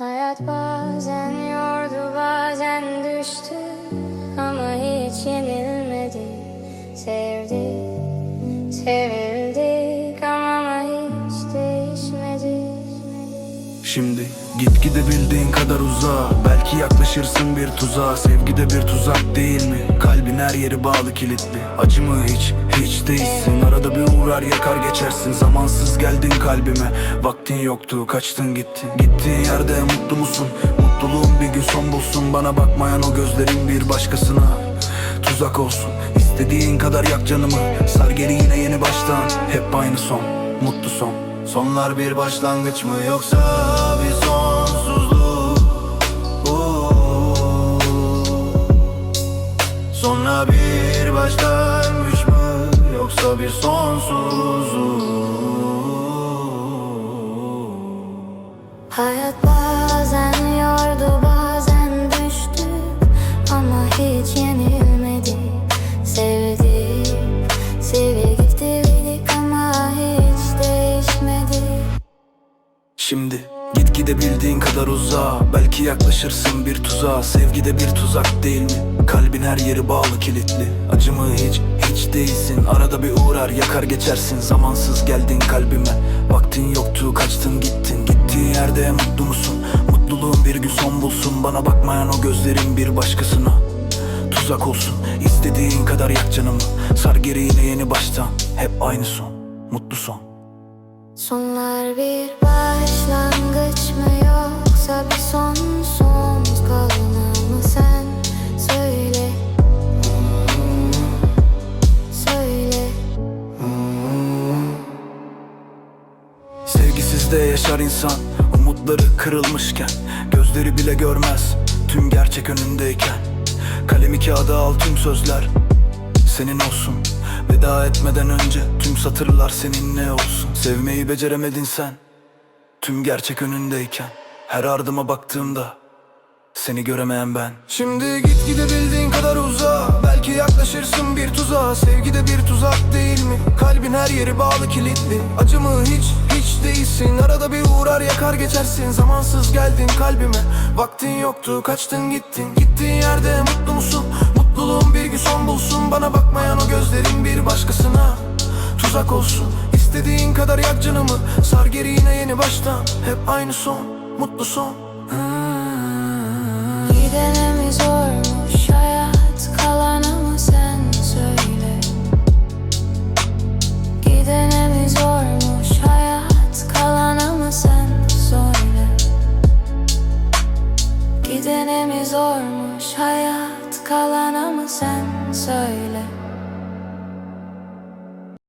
Hayat bazen yordu bazen düştü. Ama hiç yenilmedi. Sevdik, sevildik ama hiç değişmedi. Şimdi gitgide bildiğin kadar uzağa Belki yaklaşırsın bir tuzağa Sevgide bir tuzak değil mi? Kalbin her yeri bağlı kilitli. Acı mı hiç, hiç değilsin Uğrar yakar geçersin. Zamansız geldin kalbime. Vaktin yoktu kaçtın gittin. Gittiğin yerde mutlu musun? Mutluluğun bir gün son bulsun. Bana bakmayan o gözlerin bir başkasına. Tuzak olsun. İstediğin kadar yak canımı. Sar geri yine yeni baştan. Hep aynı son, mutlu son. Sonlar bir başlangıç mı yoksa yoksa bir sonsuzluk Hayat bazen yordu bazen düştü. Ama hiç yenilmedi. Sevdik, sevdik dedik ama hiç değişmedi. Şimdi gitgide bildiğin kadar uzağa Belki yaklaşırsın bir tuzağa. Sevgide bir tuzak değil mi? Kalbin her yeri bağlı kilitli. Acı mı hiç, hiç değilsin. Arada bir uğrar yakar geçersin. Zamansız geldin kalbime. Vaktin yoktu kaçtın gittin. Gittiğin yerde mutlu musun? Mutluluğun bir gün son bulsun. Bana bakmayan o gözlerin bir başkasına. Tuzak olsun. İstediğin kadar yak canımı. Sar geri yine yeni baştan. Hep aynı son, mutlu son Sonlar bir başlangıç mı yoksa bir son sonsuz kalına mı sen? Söyle. Söyle. Sevgisizde yaşar insan Umutları kırılmışken Gözleri bile görmez Tüm gerçek önündeyken. Kalemi kağıda al tüm sözler Senin olsun Veda etmeden önce Tüm satırlar seninle olsun? Sevmeyi beceremedin sen Tüm gerçek önündeyken. Her ardıma baktığımda seni göremeyen ben. Şimdi git gidebildiğin kadar uzağa Belki yaklaşırsın bir tuzağa. Sevgide bir tuzak değil mi? Kalbin her yeri bağlı kilitli. Acı mı hiç, hiç değilsin. Arada bir uğrar yakar geçersin. Zamansız geldin kalbime. Vaktin yoktu kaçtın gittin. Gittiğin yerde Bana bakmayan o gözlerin bir başkasına. Tuzak olsun İstediğin kadar yak canımı. Sar geri yine yeni baştan Hep aynı son, mutlu son. Hmm. Gidene hayat kalana mı sen söyle